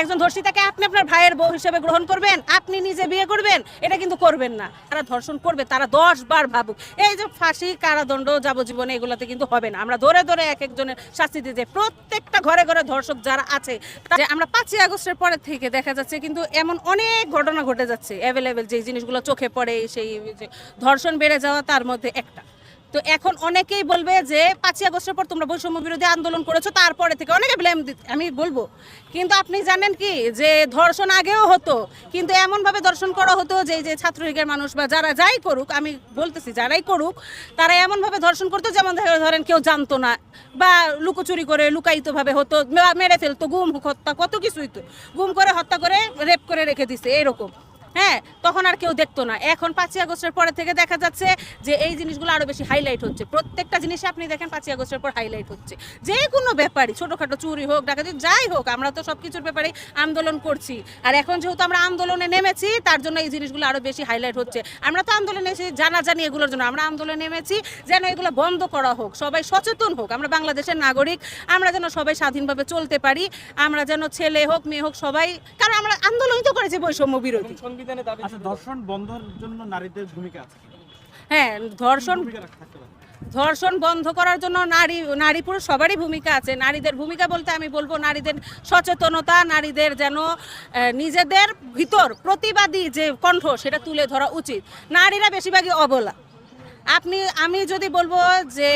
একজন ধর্ষিতাকে আপনি আপনার ভাইয়ের বউ হিসেবে গ্রহণ করবেন, আপনি নিজে বিয়ে করবেন, এটা কিন্তু করবেন না। তারা ধর্ষণ করবে, তারা দশ বার ভাবুক। এই যে ফাঁসি, কারাদণ্ড, যাবজ্জীবনে এগুলোতে কিন্তু হবে না। আমরা ধরে ধরে এক একজনের শাস্তি দিতে প্রত্যেকটা ঘরে ঘরে ধর্ষক যারা আছে যে আমরা পাঁচই আগস্টের পরে থেকে দেখা যাচ্ছে কিন্তু এমন অনেক ঘটনা ঘটে যাচ্ছে। অ্যাভেলেবেল যে জিনিসগুলো চোখে পড়ে, সেই ধর্ষণ বেড়ে যাওয়া, তার মধ্যে একটা। তো এখন অনেকেই বলবে যে পাঁচই আগস্টের পর তোমরা বৈষম্য বিরোধী আন্দোলন করেছ, তারপরে থেকে অনেকে ব্লেম আমি বলব। কিন্তু আপনি জানেন কি? যে ধর্ষণ আগেও হতো, কিন্তু এমনভাবে ধর্ষণ করা হতো যে যে ছাত্রলীগের মানুষ বা যারা যাই করুক, আমি বলতেছি যারাই করুক, তারা এমনভাবে ধর্ষণ করতো যেমন ধরে- ধরেন কেউ জানতো না বা লুকোচুরি করে লুকায়িতভাবে হতো মেরে ফেলতো, গুম, হত্যা, কত কিছুই তো। গুম করে, হত্যা করে, রেপ করে রেখে দিছে, এরকম। হ্যাঁ তখন আর কেউ দেখতো না। এখন পাঁচই আগস্টের পরে থেকে দেখা যাচ্ছে যে এই জিনিসগুলো আরও বেশি হাইলাইট হচ্ছে। প্রত্যেকটা জিনিসে আপনি দেখেন পাঁচই আগস্টের পর হাইলাইট হচ্ছে। যে কোনো ব্যাপারই, ছোটোখাটো চুরি হোক, ডাকাতি, যাই হোক, আমরা তো সব কিছুর ব্যাপারে আন্দোলন করছি। আর এখন যেহেতু আমরা আন্দোলনে নেমেছি, তার জন্য এই জিনিসগুলো আরও বেশি হাইলাইট হচ্ছে। আমরা তো আন্দোলনে এসে জানা জানি এগুলোর জন্য। আমরা আন্দোলনে নেমেছি যেন এগুলো বন্ধ করা হোক, সবাই সচেতন হোক। আমরা বাংলাদেশের নাগরিক, আমরা যেন সবাই স্বাধীনভাবে চলতে পারি। আমরা যেন ছেলে হোক, মেয়ে হোক, সবাই, কারণ আমরা আন্দোলনই তো করেছি বৈষম্য বিরোধী। সংবিধানে দাবি আচ্ছা ধর্ষণ বন্ধের জন্য নারীদের ভূমিকা আছে হ্যাঁ ধর্ষণ ধর্ষণ বন্ধ করার জন্য নারী নারী পুরুষ সবারই ভূমিকা আছে। নারীদের ভূমিকা বলতে আমি বলব নারীদের সচেতনতা নারীদের যেন নিজেদের ভিতর প্রতিবাদী যে কণ্ঠ সেটা তুলে ধরা উচিত। নারীরা বেশিরভাগই অবলা। আপনি আমি যদি বলব যে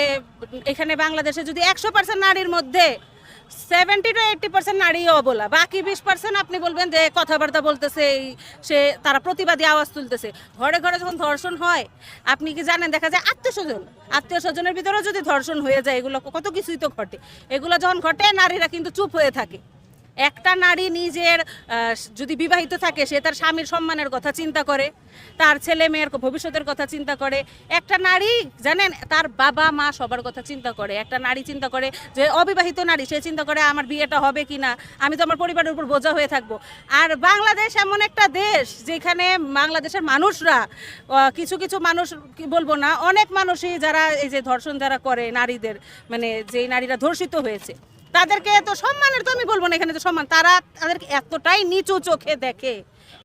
এখানে বাংলাদেশে যদি একশো পার্সেন্ট নারীর মধ্যে সেভেন্টি টু এইট্টি পার্সেন্ট নারী অবলা। বাকি বিশ পার্সেন্ট আপনি বলবেন যে কথাবার্তা বলতেছে সে তারা প্রতিবাদী আওয়াজ তুলতেছে। ঘরে ঘরে যখন ধর্ষণ হয়, আপনি কি জানেন, দেখা যায় আত্মীয় স্বজন আত্মীয় স্বজনের ভিতরেও যদি ধর্ষণ হয়ে যায়, এগুলো কত কিছুই তো ঘটে। এগুলো যখন ঘটে, নারীরা কিন্তু চুপ হয়ে থাকে। একটা নারী নিজের যদি বিবাহিত থাকে, সে তার স্বামীর সম্মানের কথা চিন্তা করে, তার ছেলে মেয়ের ভবিষ্যতের কথা চিন্তা করে। একটা নারী, জানেন, তার বাবা মা সবার কথা চিন্তা করে। একটা নারী চিন্তা করে যে, অবিবাহিত নারী, সে চিন্তা করে, আমার বিয়েটা হবে কি না? আমি তো আমার পরিবারের উপর বোঝা হয়ে থাকব। আর বাংলাদেশ এমন একটা দেশ, যেখানে বাংলাদেশের মানুষরা কিছু কিছু মানুষ, কি বলব না, অনেক মানুষই যারা, এই যে ধর্ষণ যারা করে নারীদের মানে যেই নারীরা ধর্ষিত হয়েছে তাদেরকে তো সম্মানের তো আমি বলব না, এখানে তো সম্মান। তারা তাদেরকে এতটাই নিচু চোখে দেখে।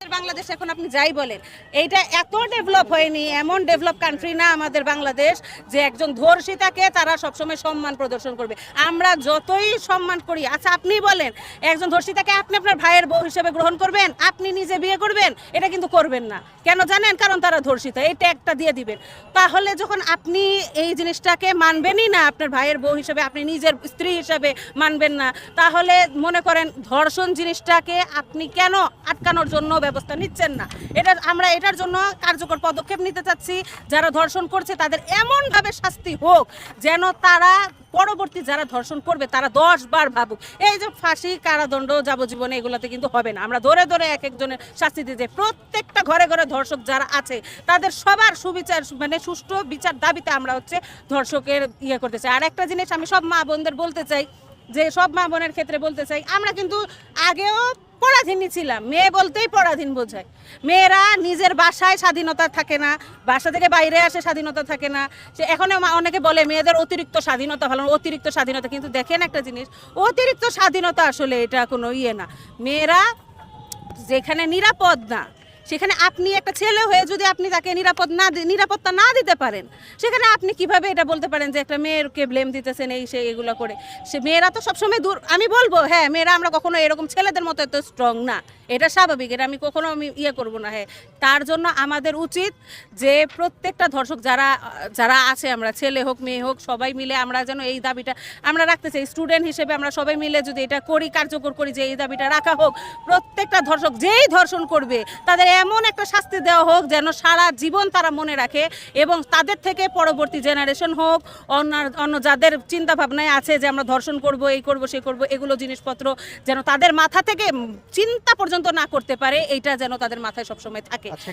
বাংলাদেশ এখন আপনি যাই বলেন, এইটা এত ডেভেলপ হয়নি, এমন ডেভেলপ কান্ট্রি না আমাদের বাংলাদেশ যে একজন ধর্ষিতাকে তারা সবসময় সম্মান প্রদর্শন করবে। আমরা যতই সম্মান করি আচ্ছা আপনি বলেন, একজন ধর্ষিতাকে আপনি আপনার ভাইয়ের বউ হিসেবে গ্রহণ করবেন, আপনি নিজে বিয়ে করবেন? এটা কিন্তু করবেন না। কেন জানেন? কারণ তারা ধর্ষিতা এই ট্যাগটা দিয়ে দিবেন। তাহলে যখন আপনি এই জিনিসটাকে মানবেনই না, আপনার ভাইয়ের বউ হিসেবে, আপনি নিজের স্ত্রী হিসেবে মানবেন না, তাহলে মনে করেন ধর্ষণ জিনিসটাকে আপনি কেন আটকানোর জন্য ব্যবস্থা নিচ্ছেন না। এটা আমরা এটার জন্য কার্যকর পদক্ষেপ নিতে চাচ্ছি। যারা ধর্ষণ করছে, তাদের এমনভাবে শাস্তি হোক যেন তারা পরবর্তী যারা ধর্ষণ করবে, তারা দশ বার ভাবুক। এই যে ফাঁসি, কারাদণ্ড, যাবজ্জীবনে, এগুলোতে কিন্তু হবে না। আমরা ধরে ধরে এক একজনের শাস্তি দিতে প্রত্যেকটা ঘরে ঘরে ধর্ষক যারা আছে, তাদের সবার সুবিচার মানে সুষ্ঠু বিচার দাবিতে আমরা হচ্ছে ধর্ষকের ইয়ে করতে চাই। আর একটা জিনিস আমি সব মা বোনদের বলতে চাই, যে সব মা বোনের ক্ষেত্রে বলতে চাই, আমরা কিন্তু আগেও পরাধীনই ছিলাম। মেয়ে বলতেই পরাধীন বোঝায়। মেয়েরা নিজের বাসায় স্বাধীনতা থাকে না, বাসা থেকে বাইরে আসে স্বাধীনতা থাকে না। সে এখনও অনেকে বলে, মেয়েদের অতিরিক্ত স্বাধীনতা ভালো অতিরিক্ত স্বাধীনতা। কিন্তু দেখেন একটা জিনিস, অতিরিক্ত স্বাধীনতা আসলে এটা কোনো ইয়ে না। মেয়েরা যেখানে নিরাপদ না সেখানে আপনি একটা ছেলে হয়ে যদি আপনি তাকে নিরাপদ না নিরাপত্তা না দিতে পারেন, সেখানে আপনি কীভাবে এটা বলতে পারেন যে একটা মেয়েরকে ব্লেম দিতেছেন এই সে এগুলো করে? সে মেয়েরা তো সবসময় দূর আমি বলব হ্যাঁ মেয়েরা আমরা কখনো এরকম ছেলেদের মতো এত স্ট্রং না। এটা স্বাভাবিক, এটা আমি কখনো আমি ইয়ে করব না হ্যাঁ। তার জন্য আমাদের উচিত যে প্রত্যেকটা ধর্ষক যারা যারা আছে, আমরা ছেলে হোক, মেয়ে হোক, সবাই মিলে আমরা যেন এই দাবিটা আমরা রাখতে চাই। স্টুডেন্ট হিসেবে আমরা সবাই মিলে যদি এটা করি, কার্যকর করি যে এই দাবিটা রাখা হোক, প্রত্যেকটা ধর্ষক যেই ধর্ষণ করবে, তাদের এমন একটা শাস্তি দেওয়া হোক যেন সারা জীবন তারা মনে রাখে এবং তাদের থেকে পরবর্তী জেনারেশন হোক, অন্য অন্য যাদের চিন্তা ভাবনায় আছে যে আমরা ধর্ষণ করব, এই করব, সে করব, এগুলো জিনিসপত্র যেন তাদের মাথা থেকে চিন্তা পর্যন্ত না করতে পারে, এইটা যেন তাদের মাথায় সবসময় থাকে। আচ্ছা